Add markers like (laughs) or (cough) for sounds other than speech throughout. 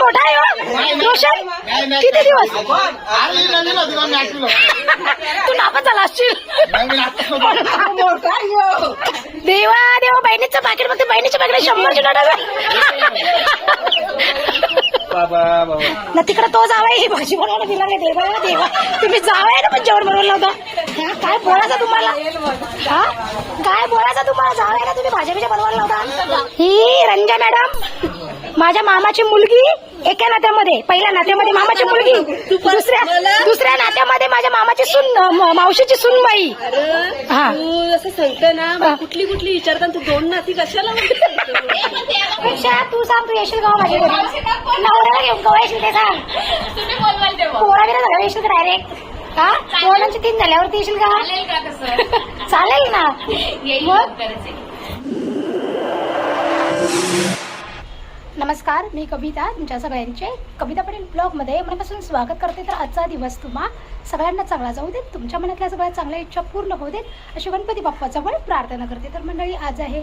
मोठा आहे हो. रोशन किती दिवस? तू नापास झाला असशील देवा देवा बहिणीचं पाकिट बघते बहिणीच्या पाकिट शंभरची नोट ना तिकडे तो जावाय ही भाजी बनवायला दिला नाही देवा देवा. तुम्ही जावाय ना पण जेवण बनवलं होतं हा, काय बोलायचं तुम्हाला? हा? काय बोलायचं तुम्हाला? जावाय ना तुम्ही भाजी बिजा बनवायला होता ही रंजा मॅडम. माझ्या मामाची मुलगी एका नात्यामध्ये पहिल्या नात्यामध्ये मामाची मुलगी दुसऱ्या दुसऱ्या नात्यामध्ये माझ्या मामाची सून मावशीची सूनबाई. हा. तू असं सांगतं ना कुठली कुठली विचारताना तू दोन नाती कशाला? पेक्षा तू सांग तू येशील गाव माझ्या घरी नवऱ्याला घेऊन गाव येशील ते सांग. पोरा बिरा झाल्यावर येशील डायरेक्ट हा? पोरांचे तीन झाल्यावरती येशील का? चालेल ना. (laughs) मग? नमस्कार मी कविता. तुमच्या सगळ्यांचे कविता पटेल ब्लॉगमध्ये मनापासून स्वागत करते. तर आजचा दिवस तुम्हा सगळ्यांना चांगला जाऊ देत तुमच्या मनातल्या सगळ्या चांगल्या इच्छा पूर्ण होऊ देत अशी गणपती बाप्पाजवळ पण प्रार्थना करते. तर मंडळी आज आहे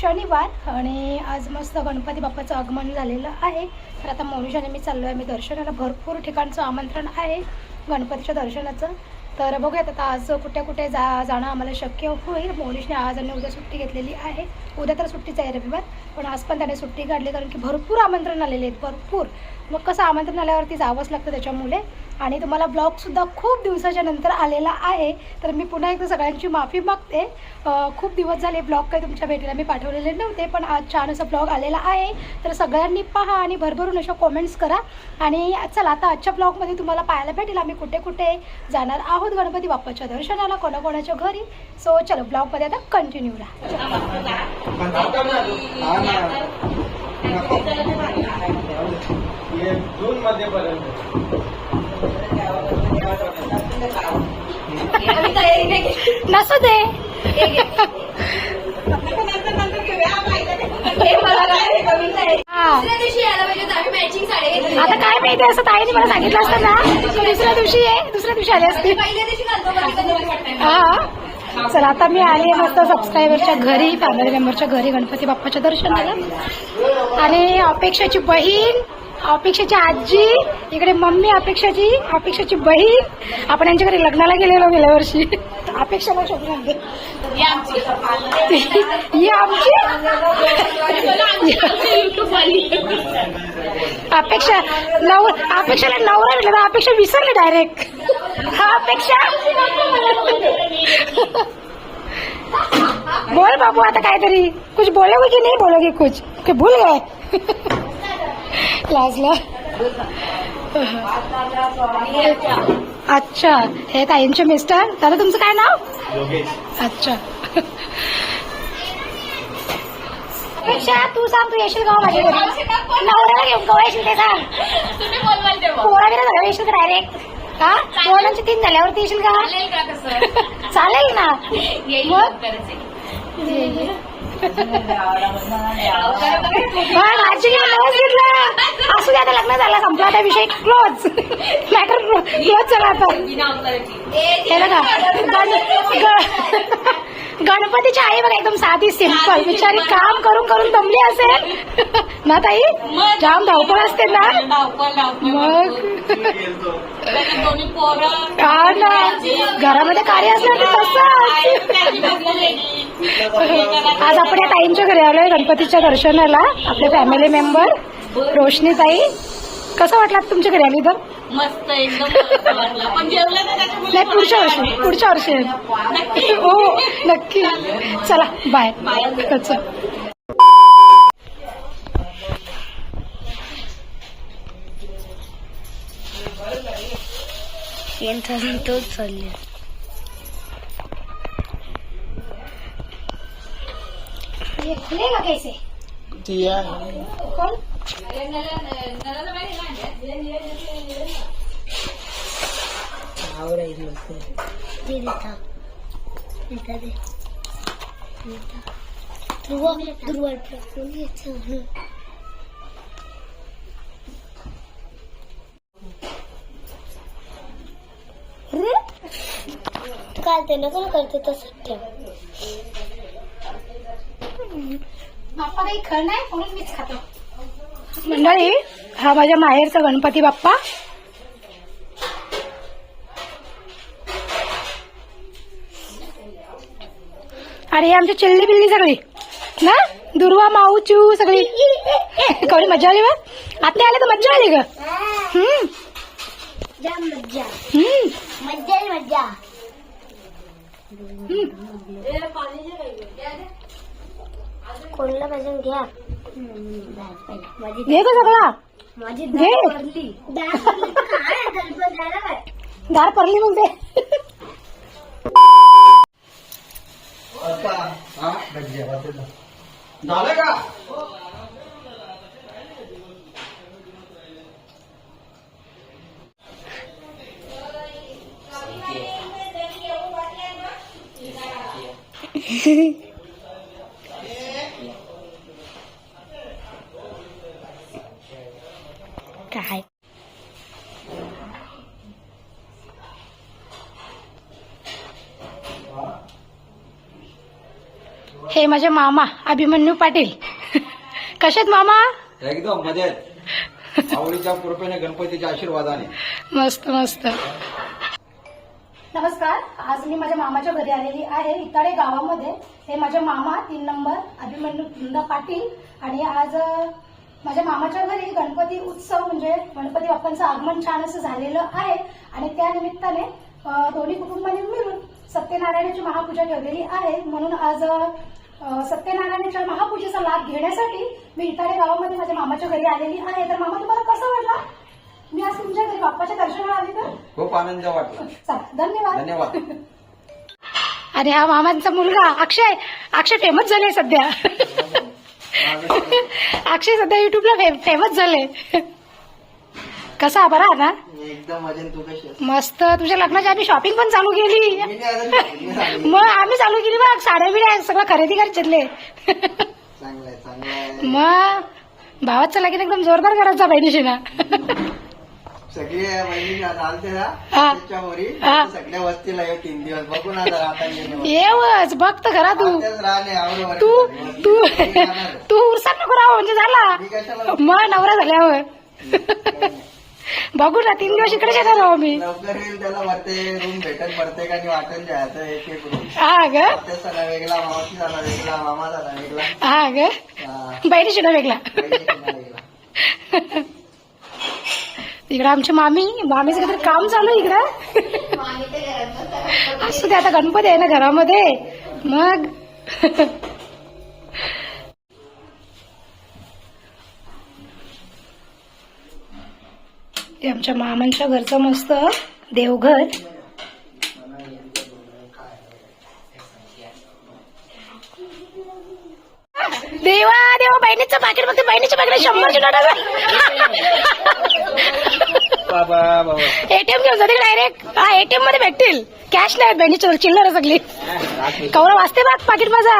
शनिवार आणि आज मस्त गणपती बाप्पाचं आगमन झालेलं आहे. तर आता मनुष्याने मी चाललो आहे मी दर्शनाला भरपूर ठिकाणचं आमंत्रण आहे. गणपतीच्या दर्शनाचं. तर बघूयात आता आज कुठे कुठे जा जाणं आम्हाला शक्य होईल. मोनिशने आज आणि उद्या सुट्टी घेतलेली आहे. उद्या तर सुट्टीच आहे रविवार पण आज पण त्याने सुट्टी काढली कारण की भरपूर आमंत्रण आलेले आहेत भरपूर. मग कसं आमंत्रण आल्यावरती जावंच लागतं त्याच्यामुळे. आणि तुम्हाला ब्लॉगसुद्धा खूप दिवसाच्या नंतर आलेला आहे. तर मी पुन्हा एकदा सगळ्यांची माफी मागते. खूप दिवस झाले ब्लॉग काही तुमच्या भेटीला मी पाठवलेले नव्हते पण आज छान असा ब्लॉग आलेला आहे. तर सगळ्यांनी पहा आणि भरभरून अशा कॉमेंट्स करा. आणि चला आता आजच्या ब्लॉगमध्ये तुम्हाला पाहायला भेटेल आम्ही कुठे कुठे जाणार आहोत गणपती बाप्पाच्या दर्शनाला कोणाकोणाच्या घरी. सो चलो ब्लॉगमध्ये आता कंटिन्यू राहा नसू दे. आता काय माहिती असं ताईने मला सांगितलं असतं ना? दुसऱ्या दिवशी आहे दुसऱ्या दिवशी आले असते. हा. चला आता मी आली मस्त सबस्क्रायबरच्या घरी फॅमिली मेंबरच्या घरी गणपती बाप्पाच्या दर्शनाला. आणि अपेक्षाची बहीण अपेक्षाची आजी इकडे मम्मी अपेक्षाची अपेक्षाची बहीण. आपण यांच्या घरी लग्नाला गेलेलो गेल्या वर्षी. अपेक्षा पण शोधून ही आमची अपेक्षा नव अपेक्षाला नवरा भेटला तर अपेक्षा विसरले डायरेक्ट हा अपेक्षा. बोल बाबू आता काहीतरी. कुछ बोलोगे की नाही बोलोगे कुछ? के भूल गए. लाजला? अच्छा हे ताईंचे मिस्टर दादा तुमचं काय नाव? अच्छा. अपेक्षा तू सांग तू येशील गाव माझ्या घरी? नवऱ्याला घेऊन गाव येशील ते सांग. पोरा येशील का डायरेक्ट हा? पोरांचे तीन झाल्यावरती येशील का? चालेल ना. आजीने पण घेतला असू द्या आता लग्न झालं संपला आता विषय. क्लोज मॅटर क्लोज चला आता. गणपतीची आई बघा एकदम साधी सिंपल बिचारी काम करून करून दमली असेल. ना ताई? जाम धावपळ असते ना? मग? ना. घरामध्ये कार्य असलं तसं (laughs) आज आपण या ताईंच्या घरी आलोय गणपतीच्या दर्शनाला. आपले फॅमिली मेंबर रोशनी ताई कसं वाटलं तुमच्या घरी आली तर मस्त एकदम नाही पुढच्या वर्षी पुढच्या वर्षी. हो नक्की. चला बाय चल यांचा तोच चालले. ये खुलेगा कैसे ती आहे. खोल ते देता देता दे ध्रुव ध्रुव घ्यायचं काल ते नको करते तसंच ठेव बाप्पा काही खरं नाही म्हणून मीच खातो. मंडळी हा माझ्या माहेरचा गणपती बाप्पा. आणि हे आमची चिल्ली बिल्ली सगळी. ना? दुर्वा माऊ चू सगळी. कवडी मजा आली बा? आता आले तर मज्जा आली ग. हम्म जाम मज्जा हम्म मज्जा आहे मज्जा हम्म. कोणला पाहिजे घ्या बस पहिला. माझी घे ग सगळा माझी घे. दाढ भरली दाढ भरली तर काय गणपत द्यायला काय दार पडली बोलते आता हा भज्या वाटेल. झालं का (laughs) काय हे माझे मामा अभिमन्यू पाटील. कशात मामा? एकदम मजेत. आवडीच्या कृपेने गणपतीच्या आशीर्वादाने. मस्त मस्त. नमस्कार. आज मी माझ्या मामाच्या घरी आलेली आहे इताडे गावामध्ये. हे माझे मामा तीन नंबर अभिमन्यू पाटील. आणि आज माझ्या मामाच्या घरी गणपती उत्सव म्हणजे गणपती बाप्पांचं आगमन छान असं झालेलं आहे. आणि त्या निमित्ताने दोन्ही कुटुंबांनी मिळून सत्यनारायणाची महापूजा ठेवलेली आहे. म्हणून आज सत्यनारायणाच्या महापूजेचा लाभ घेण्यासाठी मी इताडे गावामध्ये माझ्या मामाच्या घरी आलेली आहे. तर मामा तुम्हाला कसं वाटलं? मी आज तुमच्या घरी बाप्पाच्या दर्शनाला आली तर? खूप आनंद वाटला. धन्यवाद. धन्यवाद. अरे हा मामांचा मुलगा. अक्षय अक्षय फेमस झाले सध्या. (laughs) अक्षय सध्या युट्यूबला फेमस झाले. कसा बरा ना? एकदम? मस्त. तुझ्या लग्नाची आम्ही शॉपिंग पण चालू केली. मग आम्ही चालू केली बघ. साड्या बिड्या सगळं खरेदी आहे मग भावाचं लगीन एकदम जोरदार करायचा बहिणीशी ना सगळे बहिणी चालते ना हा. त्याच्यावरी. हा. सगळ्या वस्तीला येऊ तीन दिवस. बघू ना जरा आता येवच तर घरा तू. आवडं तू. तू. तू उरसात नको राहू म्हणजे मी झाला कशाला मग नवरा झाल्यावर. बघू ना तीन दिवस इकडे येणार आहो मी. लवकर येईल त्याला वाटते रूम भेटत पडते का वाटून द्यायचं एक एक रूम. हा ग. सणा वेगळा मामाची झाला वेगळा मामा झाला वेगळा. हा ग. हा, बहिणीशी ना वेगळा. बहिणीची झाला वेगळा. (laughs) इकडं आमची मामी मामीचं काहीतरी काम चालू आहे इकडं. असू दे आता गणपती आहे ना घरामध्ये. मग. ते आमच्या मामांच्या घरचं मस्त देवघर. देवा देवा बहिणीचं पाकिट बघते बहिणीच्या पाकिट शंभरची नोट बाबा बाबा. एटीएम घेऊन जा तिकडे डायरेक्ट हा एटीएममध्ये भेटतील. कॅश नाही बहिणीची चिल्लर आहे सगळी. कवरा वाचते बघ पाकिट माझा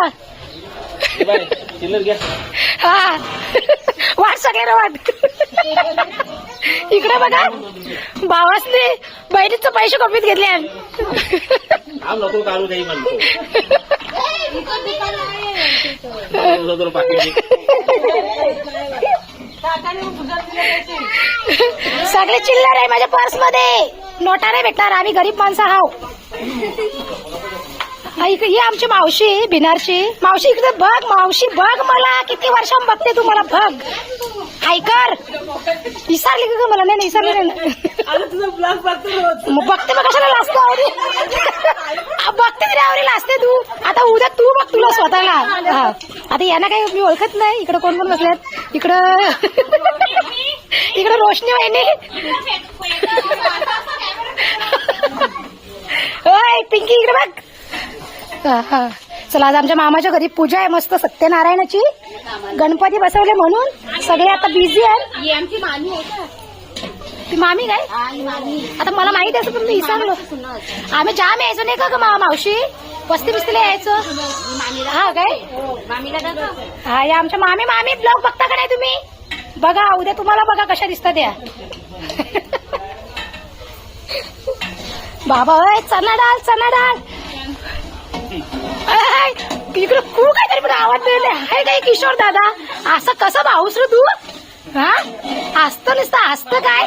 चिल्लर घ्या. हा. वाट सगळ्यांना वाट. इकडे बघा. भावासने बहिणीचं पैसे कमीत घेतले आम नको काढू काही म्हणतो नको पाकिट (laughs) सगळे चिल्लर आहे माझ्या पर्समध्ये. नोटा नाही भेटणार आम्ही गरीब माणसं आहो इकडे ही आमची मावशी बिनारची मावशी इकडे बघ मावशी बघ मला. किती वर्षां बघते तू मला बघ. ऐकर विसरली का मला? नाही, विसरली नाही. आता तुझा ब्लॉग बघतो रोज मग बघते मग कशाला लाजते आवरी? आ, बघते तरी आवरी लाजते तू. आता उद्या तू बघ तुला स्वतःला. हा. आता यांना काही मी ओळखत नाही. इकडे कोण कोण बसल्यात इकडं इकडं रोशनी वहिनी. ओय पिंकी इकडे बघ. हा, हा. चला आज आमच्या मामाच्या घरी पूजा आहे मस्त सत्यनारायणाची. गणपती बसवले म्हणून. सगळे आता बिझी आहेत. ही आमची मामी आहे का? ती मामी काय? आता मला माहिती असं पण मी विसरलो आम्ही जाम यायचो नाही का ग मा- मावशी? वस्ती बिस्तीला यायचो. मामीला. हा काय? मामीला दाखव. हा या आमच्या मामी मामी ब्लॉग बघता का नाही तुम्ही? बघा उद्या तुम्हाला बघा कशा दिसतात या बाबा ओय चना डाळ चना अय, इकडे खूप काहीतरी पण आवाज दिले काय किशोर दादा? असं कसं भाऊस रे तू? हा? असतं नुसतं असतं काय?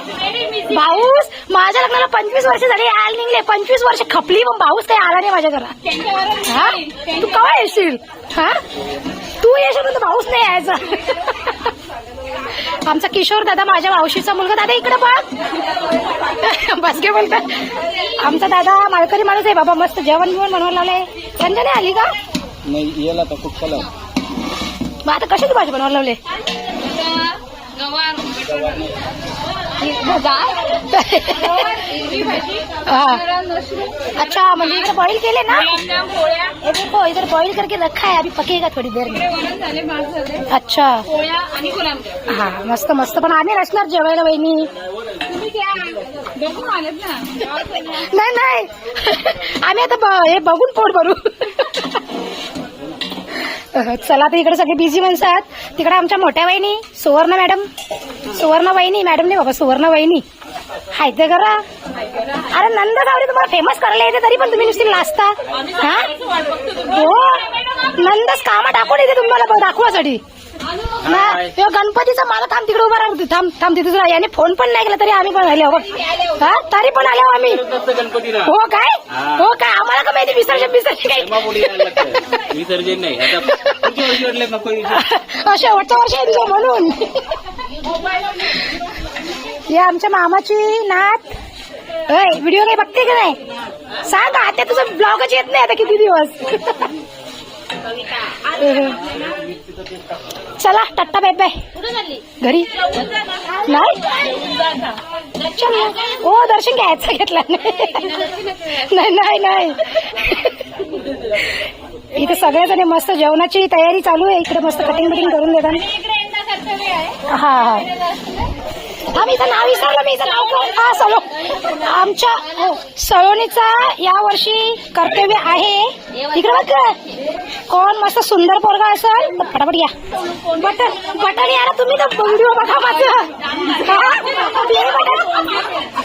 भाऊस माझ्या लग्नाला पंचवीस वर्ष झाली आल निघले. पंचवीस वर्ष खपली पण भाऊस काही आला नाही माझ्या घरात. हा? तू कवा येशील? हा? तू येशील पण तो भाऊस नाही यायचा. आमचा किशोर दादा माझ्या मावशीचा मुलगा. दादा इकडे बघ बस घे बोलतात आमचा दादा माळकरी माणूस आहे. बाबा मस्त जेवण बिवण बनवायला लावलंय. संजना आली का? नाही येला तर खूप मग आता कशाची भाजी बनवायला लावले. अच्छा म्हणजे इकडे बॉईल केले ना? ये देखो इधर बॉईल करके रखा है अभी पकेगा थोड़ी देर में. अच्छा. हा मस्त मस्त. पण आम्ही नसणार जेवायला वहिनी. नाही नाही. आम्ही आता हे बघून पोट भरू. चला तर इकडे सगळे बिझी माणसं आहेत. तिकडे आमच्या मोठ्या वहिनी सुवर्ण मॅडम. सुवर्ण वहिनी मॅडम नाही बाबा सुवर्ण वहिनी. हाय ते करा. अरे नंद गावडे तुम्हाला फेमस करायला येते तरी पण तुम्ही नुसती लाजता हा? हो. नंदच कामं टाकून येते तुम्हाला दाखवासाठी ना ह्यो. गणपतीचा मला थांब तिकडे उभा राहतो थांब थांब तिथे तुला याने फोन पण नाही केला तरी आम्ही पण आलो. बघ हा? तरी पण आलो आम्ही. गणपतीला. हो काय? हो. काय आम्हाला का माहिती विसर्जन विसर्जन? काही विसर्जन नाही. शेवटच्या वर्षी तुझं (laughs) म्हणून? हे आमच्या मामाची नात. व्हिडिओ काही बघते का नाही? सांग आता तुझं ब्लॉगच येत नाही आता किती दिवस? चला टट्टा बाय बाय. घरी? नाही? चला हो दर्शन घ्यायचं घेतलं नाही. नाही नाही इथे सगळेजण मस्त जेवणाची तयारी चालू आहे. इकडे मस्त कटिंग बिटिंग करून देतात. हा हा. आम्ही तर नाव विसरलो मी तर नाव काय? हा सलो आमच्या हो, सलोनीचा या वर्षी कर्तव्य आहे. इकडे बघ. कोण मस्त सुंदर पोरगा असेल तर फटाफट या. बटन बटन यार तुम्ही तर. व्हिडिओ बघा माझं. Play button.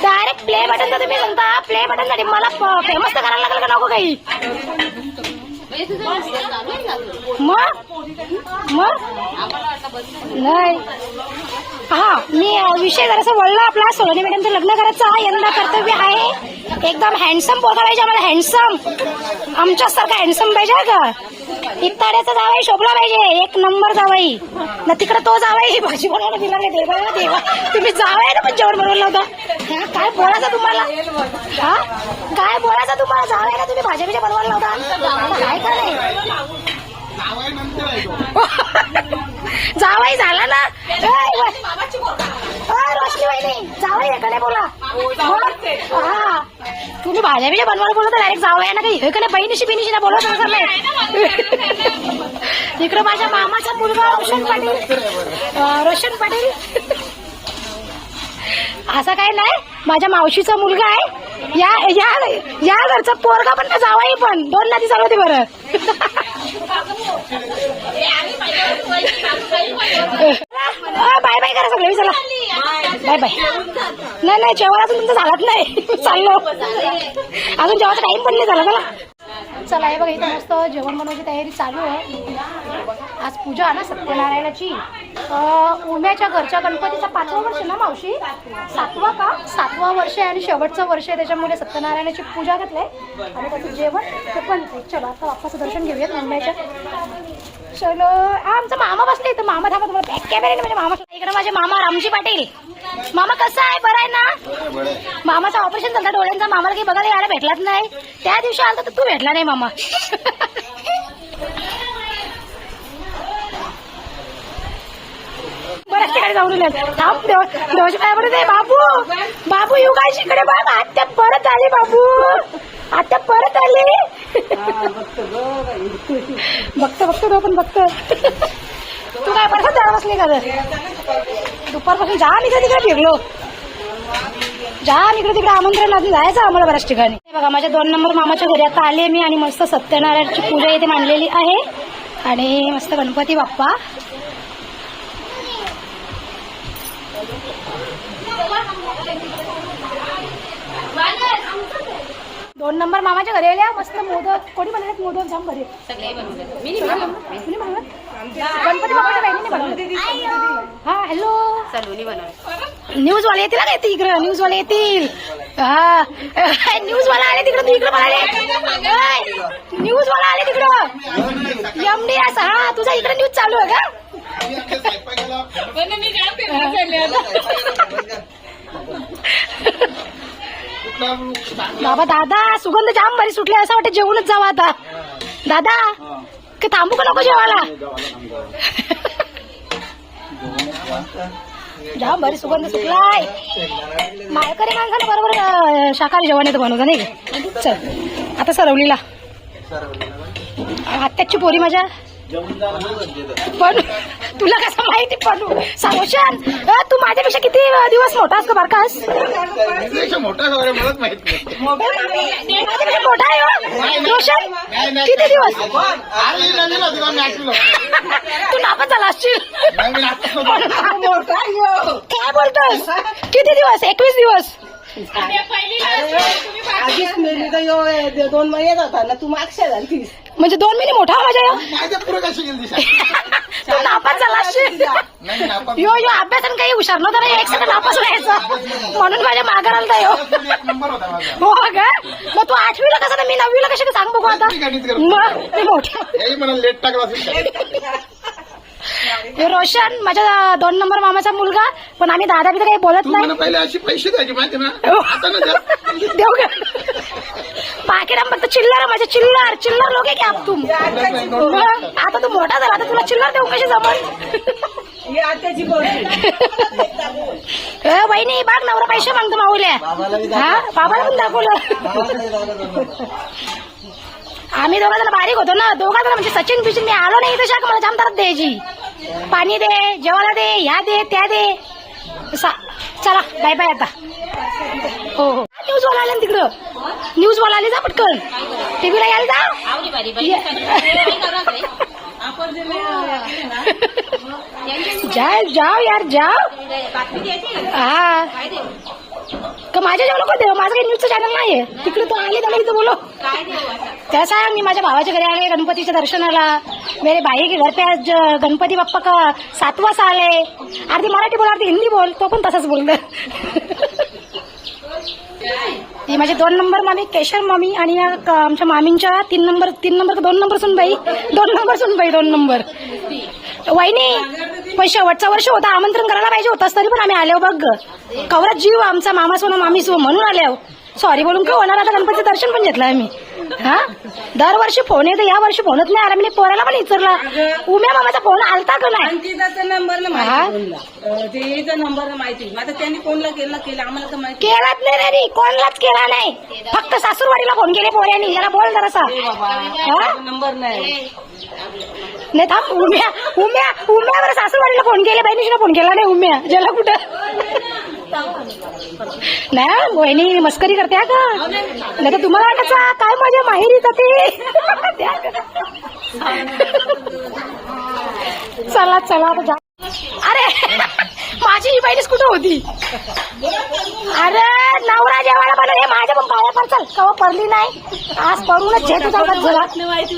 Direct play button तर तुम्ही म्हणता प्ले बटनसाठी. मला फेमस तर करायला लागलं का नको काही? मग? मग? नाही. हा मी विषय जरासा वळला आपला. सोनी मॅडमचं लग्न करायचं यंदा कर्तव्य आहे. एकदम हँडसम पोरगा पाहिजे आम्हाला हँडसम आमच्यासारखा हँडसम पाहिजे का? इत्ताड्याचा जावाई शोभला पाहिजे. एक नंबर जावाई. ना तिकडे तो जावाई भाजी बनवायला दिला नाही देवा देवा. तुम्ही जावाय ना पण जेवण बनवलं होतं. काय बोलायचं तुम्हाला? हा? काय बोलायचं तुम्हाला? जावाय ना तुम्ही भाज्या बिजा बनवायला होता काय काय जावाई (laughs) झाला ना? रोशनी वहिनी जावाई एकडे बोला. हो? तुम्ही भाज्या बिज्या बनवायला बोलत डायरेक्ट जावं ना काही? हे कडे बहिणीशी बिनीशी ना बोलत नाही इकडे माझ्या मामाचा मुलगा रोशन पाटील. रोशन पाटील. असं काय नाही. माझ्या मावशीचा मुलगा आहे. या या या घरचा पोरगा पण जावाई पण. दोन नाती चालवते बरं. (laughs) बाय बाय करा सगळे चला बाय बाय. नाही नाही जेवण अजून तुमचं झालाच नाही. (laughs) चाललो. अजून जेवायचा टाइम पण नाही झाला चला. चला आहे बघा इथं मस्त जेवण बनवायची तयारी चालू आहे. आज पूजा आहे ना सत्यनारायणाची. उम्याच्या घरच्या गणपतीचा पाचवा वर्ष ना मावशी? सातवा का? सातवा वर्ष आहे आणि शेवटचं वर्ष आहे त्याच्यामुळे सत्यनारायणाची पूजा घातलंय आणि त्याचं जेवण ते पण चला आता बाप्पाचं दर्शन घेऊयात मुंबईच्या. चलो आमचा मामा बसले इथं मामा थांबा तुम्हाला बॅक कॅमेरा म्हणजे मामा इकडे माझे मामा रामजी पाटील. मामा कसं आहे? बरं आहे ना? मामाचं ऑपरेशन झालं डोळ्यांचा मामाला काही बघायला यायला भेटलाच नाही. त्या दिवशी आलं तर तू भेटला नाही मामा. (laughs) बऱ्याच ठिकाणी जाऊन. थांब काय म्हणत आहे बाबू. बाबू येऊ काय शिकडे बाब आत्या परत आले बाबू. आत्या परत आले. बघतो बघतो तो पण बघतो तू काय परत जाणार बसली का दुपारपासून जा इकडे तिकडे फिरलो. जा इकडे तिकडे आमंत्रण अजून जायचं आम्हाला बऱ्याच ठिकाणी. बघा माझ्या दोन नंबर मामाच्या घरी आता आले मी आणि मस्त सत्यनारायणची पूजा इथे मांडलेली आहे. आणि मस्त गणपती बाप्पा. दोन नंबर मामाच्या घरी आल्या. मस्त मोदक. कोणी बनवलेत मोदक? जाम घरी. कुणी बनवलं. गणपती बाप्पाच्या बहिणीने बनवलं. हा हॅलो सलूनी बनवले. न्यूज वाले येतील का इकडे न्यूज वाले येतील. हा. न्यूज वाला आले तिकडे तू इकडे म्हणाले. न्यूज वाला आले तिकडं. एमडी असं हा तुझा इकडे न्यूज चालू आहे का? (laughs) बाबा दादा सुगंध जाम बरी सुटली असं वाटत जेवूनच जावं आता. दादा की थांबू का नको जेवायला? जाम भारी सुगंध सुटलाय. माळकरी माणसाने बरोबर शाकाहारी जेवण येतं बनवता नाही चल आता सरवलीला. आत्याची पोरी माझ्या. पण तुला कसं माहिती पण सारोशन तू माझ्यापेक्षा किती दिवस मोठा असतो बारकास मोठा वगैरे मलाच माहीत नाही. माझ्यापेक्षा मोठा आहे हो. रोशन किती दिवस? तू नापास झाला असशील काय बोलतोस? किती दिवस? एकवीस दिवस? आधीच मेली तर यो ए, दोन महिन्यात होता ना तू मागच्या झालीस म्हणजे दोन महिने मोठा हो माझ्या ह्यो. माझ्या पुढे कशी गेली दिशा? (laughs) तू नापास झाला असशील नाही नापा यो यो अभ्यासानं काही हुशार नव्हता ना एक सगळं नापास व्हायचं म्हणून माझ्या माघार आलता यो. एक नंबर होता माझा. हो का मग तू आठवीला कसं ना मी नववीला कशी सांग बघू आता. मग मी मोठा. याही मला लेट टाकला असेल. (laughs) रोशन माझ्या दोन नंबर मामाचा मुलगा पण आम्ही दादा बिदा काही बोलत तू मला नाही. पहिले अशी पैसे द्यायचे माहिती ना. आता ना जास्त देऊ का? बाकी ना फक्त चिल्लर माझे चिल्लर चिल्लर लोक आहे की आप तुम. मग आता तू मोठा झाला आता तुला चिल्लर देऊ कशी जमल? ही आत्याची गोष्ट ए, वहिनी बाग नवरा पैसे मागतो माऊल्या हा? बाबाला पण दाखवलं. आम्ही दोघा जण बारीक होतो ना दोघा जण म्हणजे सचिन बिचिन मी आलो नाही तर शाख मला जामदारात द्यायची पाणी दे जेवायला दे ह्या दे त्या दे. सा- चला बाय बाय आता. हो हो. न्यूज वाला आले ना तिकडं. न्यूज वाला आले जा पटकन. टीव्हीला यायला जा. आवडी बारी आपण जे नाही ना जाओ जाओ यार द्यायची? हा. का माझ्या जेवण नको देऊ? माझं काही न्यूजचं चॅनल नाहीये. तिकडे तो आले त्याला इथं बोलो कैसा है मी माझ्या भावाच्या घरी आले गणपतीच्या दर्शनाला. मेरे भाई के घर पे आज ज- गणपती बाप्पा का सातवा साल है अर्धी मराठी बोल अर्धी हिंदी बोल तो पण तसंच बोललं. ही माझी दोन नंबर मामी केशर मामी आणि या आमच्या मामींच्या तीन नंबर तीन नंबर का दोन नंबर सुनबाई दोन नंबर सुनबाई दोन नंबर. वहिनी पण शेवटचा वर्ष होता आमंत्रण करायला पाहिजे होतास तरी पण आम्ही आलो बघ. कवरात जीव आमचा मामा सोना मामी सो म्हणून आलो सॉरी बोलून का होणार? आता गणपतीचं दर्शन पण घेतलं आम्ही. हा? दरवर्षी फोन येतो या वर्षी फोनच नाही आला. मी पोराला पण विचारला. उम्या मामाचा फोन आलता का नाही? अंकिताचा नंबर ना? माहिती नंबर ना माहिती. मग आता त्यांनी कोणला केला केला? आम्हाला तर माहिती केलाच नाही रे कोणलाच केला नाही. फक्त सासूरवाडीला फोन केले पोऱ्यानी. जरा बोल जरासा. हा? नंबर नाही. नाही थांब उम्या उम्या उम्या बरं सासूरवाडीला फोन केले बहिणीशीला फोन केला नाही उम्या. ज्याला कुठं? नाही मोहिनी मस्करी करते का? नाही तर तुम्हाला कसा काय माझ्या माहेरी जाते (laughs) चला चला अरे! माझी ही बहिणीच कुठं होती? अरे नवरा जेवायला बनव. हे माझ्या पण पाया पण चल कवा पडली नाही? आज पडूनच झेटू चालत झाला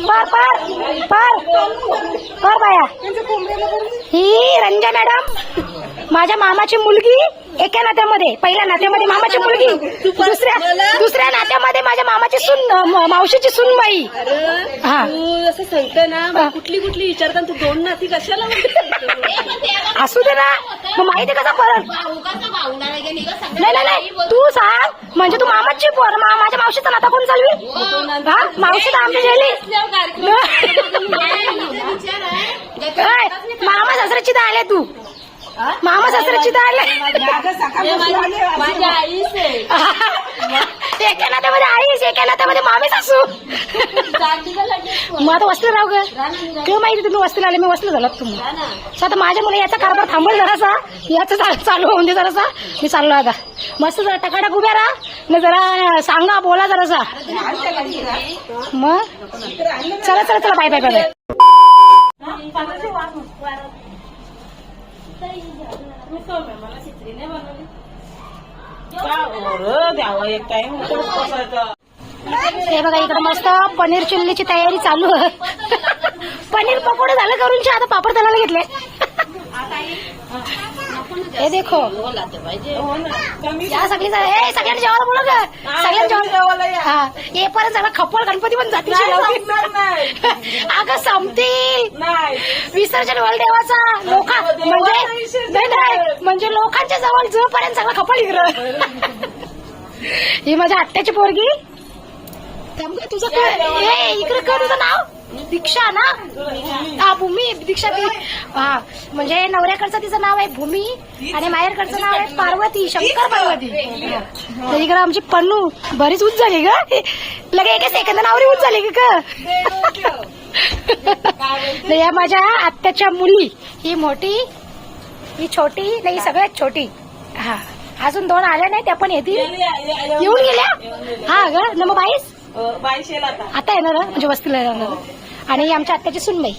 पर पर पर. पर बाया. ही रंजा मॅडम माझ्या मामाची मुलगी एका नात्यामध्ये पहिल्या नात्यामध्ये मामाची मुलगी दुसऱ्या दुसऱ्या नात्यामध्ये माझ्या मामाची सुन मावशीची सुनबाई. हा. तू असं सांगतं ना कुठली कुठली विचारता तू दोन नाती कशाला? असू दे ना. मग माहिती कसा परत नाही नाही नाही तू सांग म्हणजे तू मामाची पोर मा- माझ्या मावशीचा नाता कोण चालवी हा मावशी तर आमची गेली काय? मामा सासऱ्याची तर आले तू मामा सासऱ्याची तर आले हे माझ्या आईच एका नात्यामध्ये आईस एका नात्यामध्ये मामी सासू मग आता वस्तीला राहू ग. माहिती तुम्ही वस्तीला आले मी वस्तीला झालात तुम्ही. आता माझ्या मुलं याचा कारभार थांबल जरासा. याचं चालू होऊन दे जरासा. मी चाललो आता. मस्त जरा टकाटक उभ्या राहा. जरा सांगा बोला जरासा. मग? चला चला चला बाय बाय बाय बाय. हे बघा इकडे मस्त पनीर चिल्लीची तयारी चालू आहे. पनीर पकोडे झालं करून आता पापड तलाला घेतले. हे देखो. सगळी सगळ्यांनी जेवायला बोला का? सगळ्यांनी जेवायला हा. ये परत झाला खप्पड गणपती पण जातील (laughs) अगं संपतील. विसर्जन व्हाल देवाचा. लोक म्हणजे नाही नाही. म्हणजे लोकांच्या जवळ जोपर्यंत सगळं खपल इकडं (laughs) ही माझ्या आत्याची पोरगी. तुझं इकडे कर तुझं नाव. दीक्षा ना? हा भूमी दीक्षा ती हा म्हणजे नवऱ्याकडचं तिचं नाव आहे भूमी आणि माहेरकडचं नाव आहे पार्वती शंकर पार्वती. हा. तर इकडे आमची पन्नू बरीच उच झाली ग. लगे एका सेकंद नावरी उच झाली ग. या माझ्या आत्याच्या मुली. ही मोठी ही छोटी नाही ही सगळ्यात छोटी. हा. अजून दोन आल्या नाही त्या पण येतील. येऊन गेल्या? हा ग मग बाईस. बायशेल आता. आता येणार हं, म्हणजे वस्तीला येणार. आणि आमच्या आत्याची सुनबाई.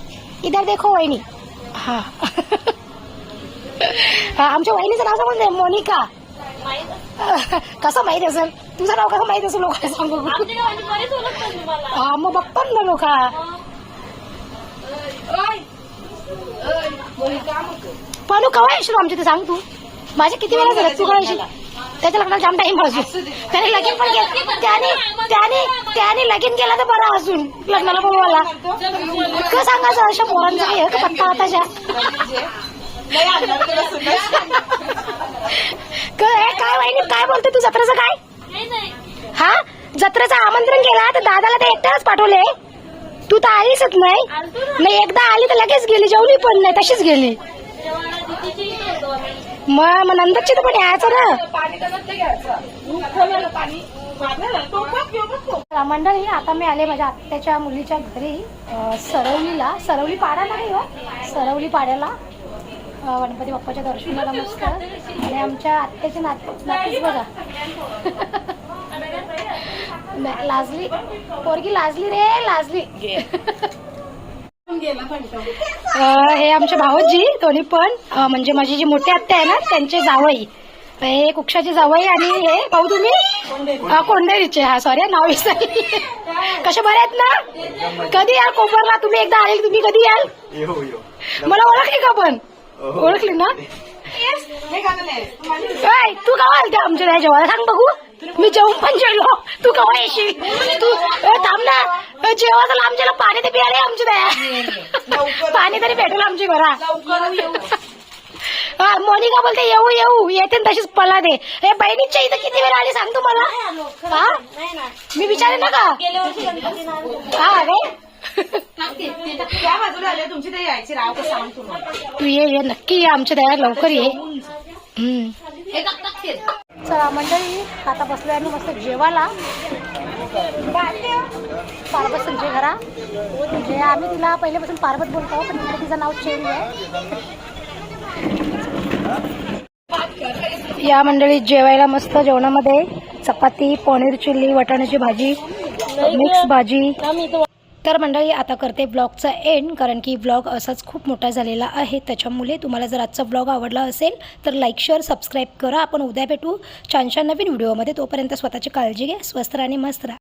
इधर देखो वहिनी. हा. आमच्या वहिनीचं नाव सांगून दे मोनिका. कसं माहीत असेल? तुझं नाव कसं माहीत असेल लोकांना सांगू? हा मग बघतात ना लोक. पण कवा येशील आमच्या ते सांग तू? माझे किती वेळा झाले? तू काय येशील? त्याच्या लग्नाला जाम टाइम अजून त्याने लगीन पण केलं. त्याने त्याने त्याने लगीन केलं तर बरं अजून. लग्नाला बोलवायला. का सांगायचं अशा पोरांचं हे का पत्ता आताच्या काय काय वहिनी? काय बोलते तू? जत्रेचं काय? हा? जत्रेचं आमंत्रण केला. तर दादाला ते एकट्याच पाठवले. तू तर आलीच नाही. नाही एकदा आली तर लगेच गेली. जेवली पण नाही तशीच गेली. मग मग नंदरची तर पण यायचं ना मंडळी आता मी आले माझ्या आत्याच्या मुलीच्या घरी. सरवलीला सरवली पाडा नाही हो सरवली पाड्याला. गणपती बाप्पाच्या दर्शनाला मस्त आणि आमच्या आत्याचे नात नातीच बघा. (laughs) लाजली. पोरगी लाजली रे लाजली. हे आमचे भाऊजी दोन्ही पण. म्हणजे माझी जी मोठी आत्या आहे ना त्यांचे जावई. हे कुक्षाचे जावई आणि हे भाऊ तुम्ही? कोंढेरीचे. हा सॉरी नाव विसरली. कसे बरे आहेत ना? कधी याल कोपरला? तुम्ही एकदा आले तुम्ही कधी याल? मला ओळखली का पण? ओळखली ना? काय तू आलते आमच्या त्या जेवायला सांग बघू. मी जेवून पण जेवलो. तू कवा येशील? तू ए, थांब ना. जेवायला आमच्याला पाणी ते प्याले आमच्या त्या पाणी तरी भेटेल आमची घरा. हा मोनिका बोलते येऊ येऊ. येते न तशीच पला दे. हे बहिणीच्या इथं किती वेळ आली सांग तू मला हा? मी विचारेन ना का? हा रे त्या बाजूला आले तुमची ते यायची राव कसं सांग तुम्हाला. तू ये ये. नक्की ये आमच्या दया लवकर ये. हम्म. चला मंडळी आता बसलो आम्ही मस्त जेवायला. पार्वत संजय घरा. म्हणजे आम्ही तिला पहिल्यापासून पार्वत बोलतो पण तिला तिचं नाव चेंज आहे. या मंडळीत जेवायला मस्त जेवणामध्ये चपाती पनीर चिल्ली वाटाण्याची भाजी मिक्स भाजी. तर मंडळी आता करते ब्लॉगचा एंड कारण की ब्लॉग असाच खूप मोठा झालेला आहे. त्याच्यामुळे तुम्हाला जर आजचा ब्लॉग आवडला असेल तर लाईक शेअर सबस्क्राईब करा. आपण उद्या भेटू. छान छान नवीन व्हिडिओमध्ये. तोपर्यंत स्वतःची काळजी घ्या. स्वस्त राहा आणि मस्त राहा.